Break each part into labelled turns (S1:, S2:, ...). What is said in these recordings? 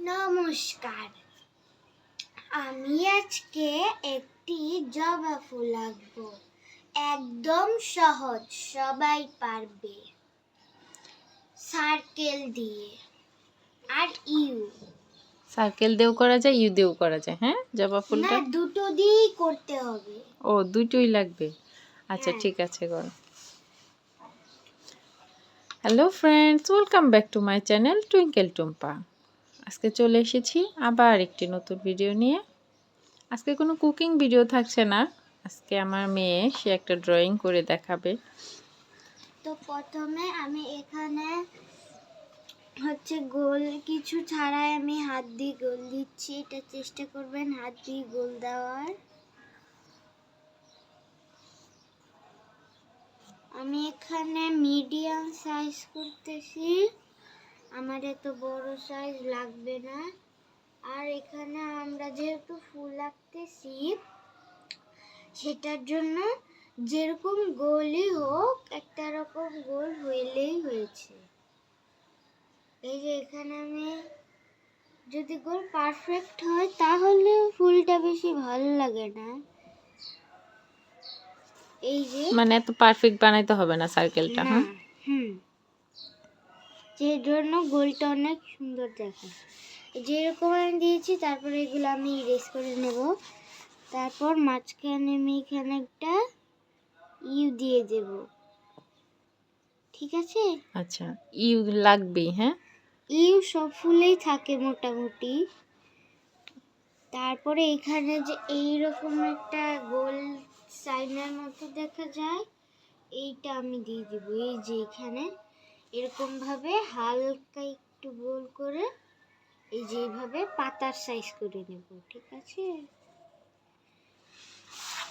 S1: নমস্কার। আমি আজকে একটি জবা ফুল আঁকবো। একদম সহজ সবাই পারবে। সার্কেল দিয়ে। Are you.
S2: সার্কেল দিয়েও করা যায় ইউ দিয়েও করা যায় হ্যাঁ? জবা
S1: না
S2: ফুলটা?
S1: দুটো দিয়েই করতে হবে।
S2: ও দুটোই লাগবে? আচ্ছা
S1: হ্যাঁ।
S2: ঠিক আছে করো। Hello friends welcome back to my channel Twinkle Tumpa আজকে চলে এসেছি আবার একটি নতুন ভিডিও নিয়ে। আজকে কোনো কুকিং ভিডিও থাকছে না। আজকে আমার মেয়ে, সে একটা ড্রয়িং করে দেখাবে।
S1: তো প্রথমে আমি এখানে হচ্ছে গোল কিছু ছাড়াই আমি হাত দিয়ে গোল দিচ্ছি। এটা চেষ্টা করবেন হাত দিয়ে গোল দেওয়ার। আমি এখানে মিডিয়াম সাইজ করতেছি। আমার এত বড় সাইজ লাগবে না। আর এখানে আমরা যেহেতু ফুল আঁকতেছি সেটার জন্য যেরকম গোলই হোক একটা রকম গোল হইলেই হয়েছে। এই যে এখানে আমি যদি গোল পারফেক্ট হয় তাহলে ফুলটা বেশি ভালো লাগে না। এই যে
S2: মানে এত পারফেক্ট বানাইতে হবে না সার্কেলটা হ্যাঁ
S1: হুম। যে জন্য গোলটা অনেক সুন্দর দেখায় যেরকম আমি দিয়েছি তারপরে এগুলো আমি ইরেজ করে নেব। তারপর মাঝখানে আমি এখানে একটা ইউ দিয়ে দেব। ঠিক আছে?
S2: আচ্ছা ইউ লাগবে হ্যাঁ?
S1: ইউ সব ফুলেই থাকে মোটামুটি। তারপরে এখানে যে এইরকম একটা গোল সাইনের মতো দেখা যায় এইটা আমি দিয়ে দিব। এই যে এখানে এরকম ভাবে হালকা একটু গোল করে এই যেভাবে পাতার সাইজ করে নেব ঠিক আছে?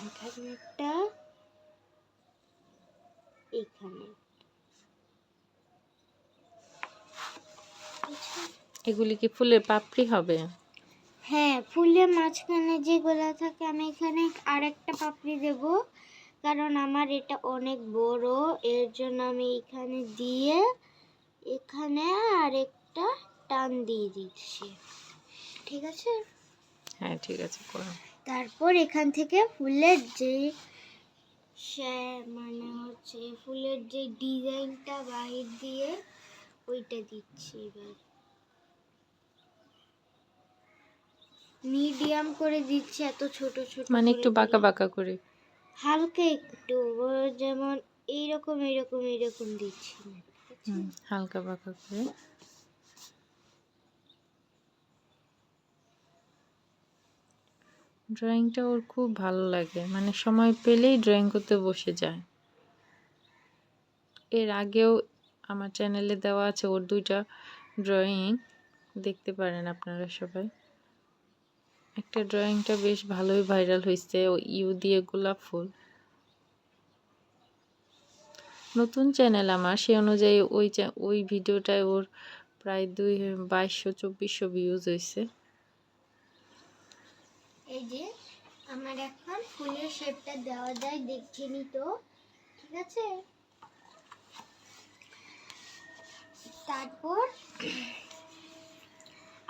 S1: এখানে একটা এখানে
S2: এগুলি কি ফুলের পাপড়ি হবে?
S1: হ্যাঁ ফুলের মাঝখানে যে গোলা থাকে আমি এখানে আরেকটা পাপড়ি দেব। কারণ আমার এটা অনেক বড় এর জন্য আমি এখানে দিয়ে এখানে আরেকটা টান দিয়ে দিচ্ছি। ঠিক আছে?
S2: হ্যাঁ ঠিক আছে করো।
S1: তারপর এখান থেকে ফুলের যে মানে হচ্ছে ফুলের যে ডিজাইনটা বাহির দিয়ে ওইটা দিচ্ছি এবার। মিডিয়াম করে দিচ্ছি এত ছোট ছোট
S2: মানে একটু বাঁকা বাঁকা করে।
S1: হালকা একটু যেমন এইরকম এইরকম এইরকম দিচ্ছি।
S2: হালকা বাঁকা করে। ড্রয়িংটা ওর খুব ভালো লাগে। মানে সময় পেলেই ড্রয়িং করতে বসে যায়। এর আগেও আমার চ্যানেলে দেওয়া আছে ওর দুইটা ড্রয়িং দেখতে পারেন আপনারা সবাই। একটা ড্রয়িংটা বেশ ভালোই ভাইরাল হয়েছে, ও ইউ দিয়ে গোলাপ ফুল। নতুন চ্যানেল আমার সেই অনুযায়ী ওই ওই ভিডিওটায় ওর প্রায় দুই, বাইশশো, চব্বিশশো ভিউজ হয়েছে।
S1: এই যে, আমার এখন ফুলের শেপটা দেওয়া যায় দেখছেনই তো, ঠিক আছে? তারপর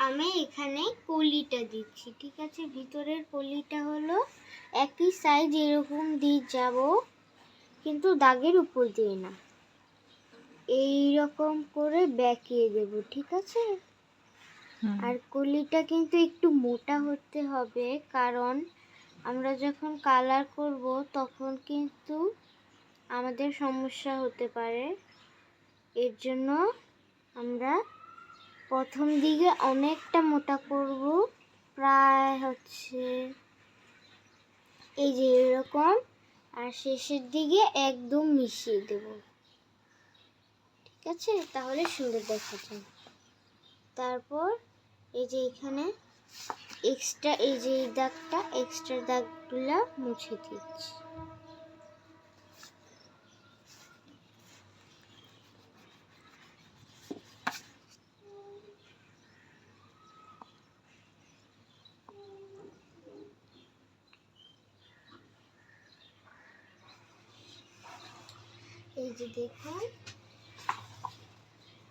S1: আমি এখানে কলিটা দিচ্ছি ঠিক আছে? ভিতরের কলিটা হলো একই সাইজ এরকম দিয়ে যাব কিন্তু দাগের উপর দিয়ে না। এই রকম করে বেঁকিয়ে দেব ঠিক আছে? আর কলিটা কিন্তু একটু মোটা হতে হবে কারণ আমরা যখন কালার করব তখন কিন্তু আমাদের সমস্যা হতে পারে। এর জন্য আমরা প্রথম দিকে অনেকটা মোটা করব, প্রায় হচ্ছে এই যে এরকম, আর শেষের দিকে একদম মিশিয়ে দেব। ঠিক আছে? তাহলে সুন্দর দেখা যায় তারপর এই যে এখানে এক্সট্রা এই যে দাগটা এক্সট্রা দাগগুলো মুছে দিচ্ছি এই যে দেখুন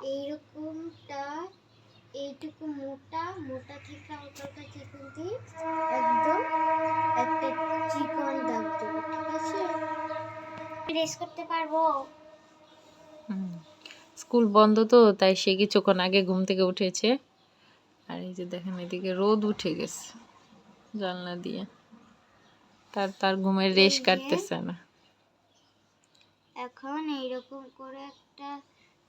S1: এইরকমটা এইটুকু মোটা মোটা থেকে হালকা চিকন দিয়ে একদম একটা চিকন দাগ দেবো ঠিক আছে? রেস করতে পারব।
S2: স্কুল বন্ধ তো তাই সে কিছুক্ষণ আগে ঘুম থেকে উঠেছে। আর এই যে দেখেন এদিকে রোদ উঠে গেছে জানলা দিয়ে। তার তার ঘুমের রেশ কাটতেছে না।
S1: এখন এইরকম করে একটা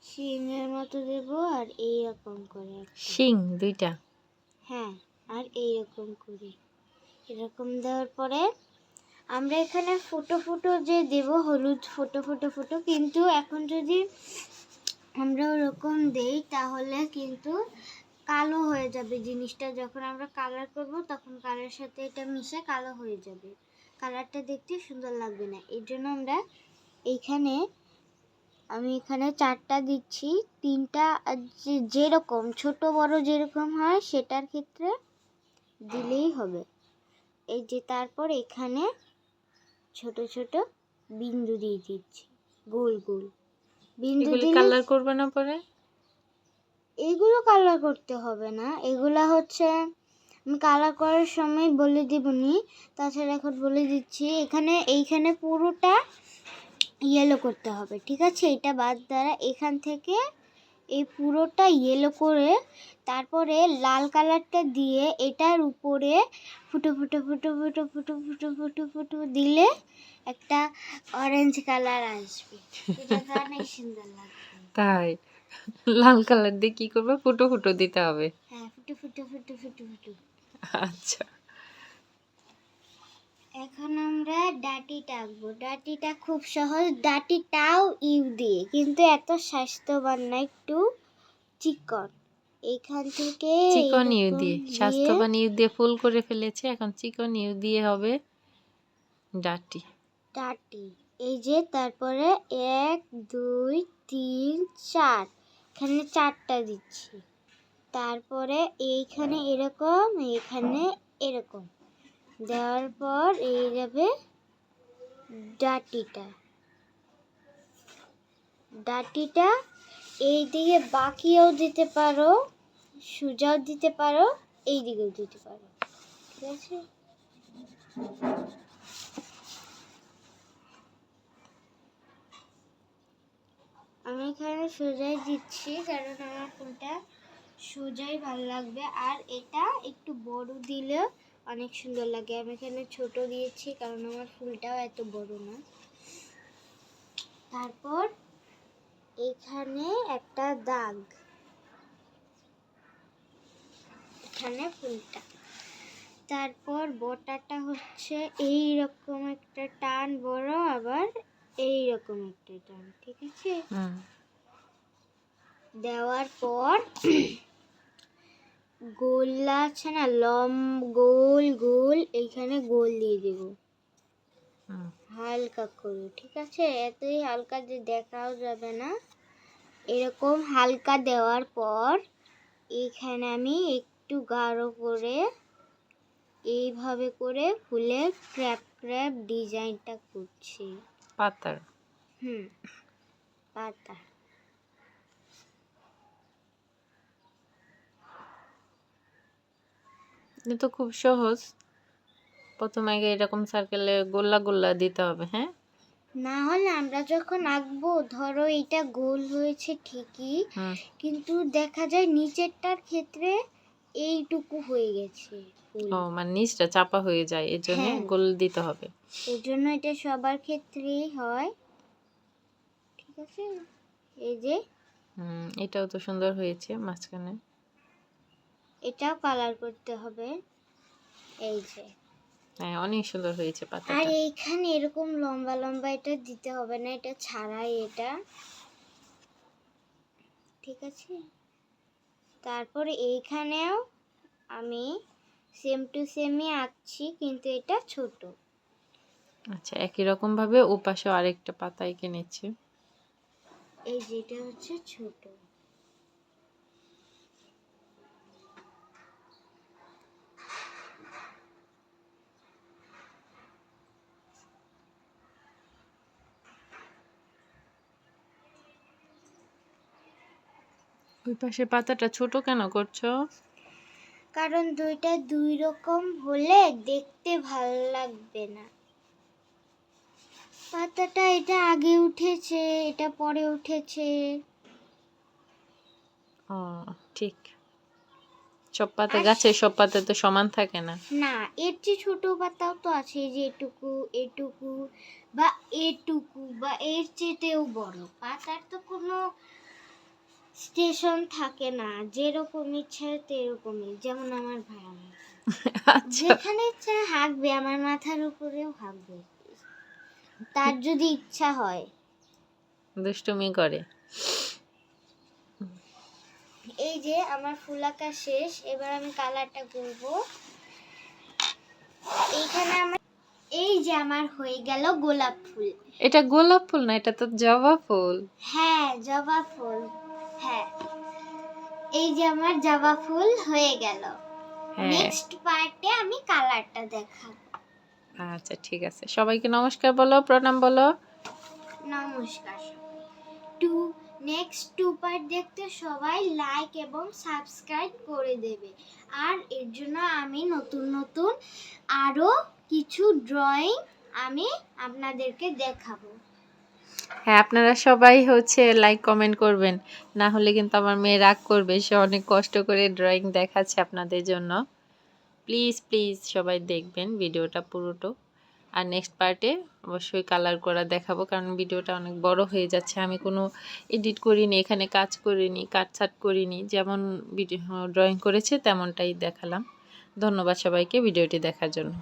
S1: শিঙের মতো দেবো আর এইরকম করে
S2: শিং দুইটা?
S1: হ্যাঁ আর এইরকম করে। এরকম দেওয়ার পরে আমরা এখানে ফুটো ফুটো যে দেব হলুদ ফুটো ফুটো ফুটো কিন্তু এখন যদি আমরা ওরকম দেই তাহলে কিন্তু কালো হয়ে যাবে জিনিসটা। যখন আমরা কালার করব তখন কালার সাথে এটা মিশে কালো হয়ে যাবে। কালারটা দেখতে সুন্দর লাগবে না। এর জন্য আমরা এইখানে আমি এখানে চারটা দিচ্ছি। তিনটা যেরকম ছোট বড় যেরকম হয় সেটার ক্ষেত্রে দিলেই হবে। এই যে তারপর এখানে ছোট ছোট বিন্দু দিয়ে দিচ্ছি। গোল গোল। বিন্দু দিলে
S2: কালার করবে না পরে?
S1: এগুলো কালার করতে হবে না। এগুলা হচ্ছে আমি কালার করার সময় বলে দিবনি তাছাড়া এখন বলে দিচ্ছি। এখানে এইখানে পুরোটা ইয়েলো করতে হবে ঠিক আছে এটা বাদ দ্বারা এখান থেকে এই পুরোটা ইয়েলো করে তারপরে লাল কালারটা দিয়ে এটার উপরে ফুটো ফুটো ফুটো ফুটো ফুটো ফুটো ফুটো ফুটো দিলে একটা অরেঞ্জ কালার আসবে অনেক সুন্দর লাগবে
S2: তাই লাল কালার দিয়ে কি করবে ফুটো ফুটো দিতে হবে
S1: হ্যাঁ ফুটো ফুটো ফুটো ফুটো ফুটো
S2: আচ্ছা
S1: এখন আমরা ডাটি টাকবো ডাটিটা খুব সহজ ডাটিটাও ইউ দিয়ে কিন্তু এত স্বাস্থ্যবান না একটু চিকন। এখান থেকে
S2: চিকন ইউ দিয়ে স্বাস্থ্যবান ইউ দিয়ে ফুল করে ফেলেছে এখন চিকন ইউ দিয়ে হবে ডাটি।
S1: ডাটি এই যে তারপরে এক দুই তিন চার এখানে চারটা দিচ্ছি। তারপরে এইখানে এরকম এইখানে এরকম। দেওয়ার পর এই যাবে ডাটিটা। ডাটিটা এই দিকে বাকিও দিতে পারো, সোজাও দিতে পারো এই দিকেও দিতে পারো। ঠিক আছে? আমি এখানে সোজাই দিচ্ছি কারণ আমার ফুলটা সোজাই ভালো লাগবে। আর এটা একটু বড় দিলে অনেক সুন্দর লাগে। আমি এখানে ছোট দিয়েছি কারণ আমার ফুলটাও এত বড় না। তারপর এখানে একটা দাগ। এখানে ফুলটা। তারপর বটাটা হচ্ছে এই রকম একটা টান বড় আবার এই রকম একটা টান ঠিক আছে? দেওয়ার পর গোল্লা আছে না লম গোল গোল এইখানে গোল দিয়ে দেব। হালকা করে ঠিক আছে? এতই হালকা যে দেখাও যাবে না। এরকম হালকা দেওয়ার পর এখানে আমি একটু গাঢ় করে এইভাবে করে ফুলের ক্র্যাপ ক্র্যাপ ডিজাইনটা করছি।
S2: পাতার।
S1: হুম পাতা।
S2: তো খুব সহজ। প্রথমে আগে এরকম সার্কেলে গোল্লা গোল্লা দিতে হবে হ্যাঁ?
S1: না হলে আমরা যখন আঁকবো ধরো এটা গোল হয়েছে ঠিকই কিন্তু দেখা যায় নিচেরটার ক্ষেত্রে এইটুকু হয়ে গেছে
S2: ও মানে নিচটা চাপা হয়ে যায় এর জন্য
S1: হ্যাঁ।
S2: গোল দিতে হবে।
S1: এর জন্য এটা সবার ক্ষেত্রেই হয়। ঠিক আছে? এই যে
S2: হুম এটাও তো সুন্দর হয়েছে মাঝখানে।
S1: এটাও কালার করতে হবে। এই যে।
S2: হ্যাঁ অনেক সুন্দর হয়েছে পাতাটা।
S1: আর এইখানে এরকম লম্বা লম্বা এটা দিতে হবে না এটা ছাড়াই এটা। ঠিক আছে? তারপরে এইখানেও আমি সেম টু সেমই আঁকছি কিন্তু এটা ছোট।
S2: আচ্ছা একই রকম ভাবে ওপাশেও আরেকটা পাতা এঁকে নিচ্ছে।
S1: এই যেটা হচ্ছে ছোট।
S2: ওই পাশে পাতাটা ছোট কেন করছ?
S1: কারণ দুইটা দুই রকম হলে দেখতে ভালো লাগবে না। পাতাটা এটা আগে উঠেছে এটা পরে উঠেছে।
S2: ও ঠিক। সব পাতা গাছে সব পাতা তো সমান থাকে না।
S1: না এর চেয়ে ছোট পাতাও তো আছে যে এটুকু এটুকু বা এটুকু বা এর চেয়েতেও বড়। পাতার তো কোনো স্টেশন থাকে না যেরকম ইচ্ছা তেরকমই যেমন আমার ভাই আমার।
S2: আচ্ছা।
S1: যেখানে ইচ্ছা হাঁকবে আমার মাথার উপরেও হাঁকবে। তার যদি ইচ্ছা হয়।
S2: দুষ্টুমি করে।
S1: এই যে আমার ফুল আঁকা শেষ এবার আমি কালারটা করব। এইখানে আমার এই যে আমার হয়ে গেল গোলাপ ফুল।
S2: এটা গোলাপ ফুল না এটা তো জবা ফুল।
S1: হ্যাঁ জবা ফুল। হ্যাঁ। এই যে আমার জবা ফুল হয়ে গেল।
S2: হ্যাঁ।
S1: নেক্সট পার্টে আমি কালারটা দেখাবো।
S2: আচ্ছা ঠিক আছে। সবাইকে নমস্কার বলো প্রণাম বলো।
S1: নমস্কার টু নেক্সট টু পার্ট দেখতে সবাই লাইক এবং সাবস্ক্রাইব করে দেবে। আর এর জন্য আমি নতুন নতুন আরও কিছু ড্রয়িং আমি আপনাদেরকে দেখাবো।
S2: হ্যাঁ আপনারা সবাই হচ্ছে লাইক কমেন্ট করবেন। না হলে কিন্তু আমার মেয়ে রাগ করবে, সে অনেক কষ্ট করে ড্রয়িং দেখাচ্ছে আপনাদের জন্য। প্লিজ প্লিজ সবাই দেখবেন ভিডিওটা পুরোটো। আর নেক্সট পার্টে অবশ্যই কালার করা দেখাবো, কারণ ভিডিওটা অনেক বড় হয়ে যাচ্ছে। আমি কোনো এডিট করিনি, এখানে কাজ করিনি কাটছাট করিনি, যেমন ভিডিও ড্রয়িং করেছে তেমনটাই দেখালাম। ধন্যবাদ সবাইকে ভিডিওটি দেখার জন্য।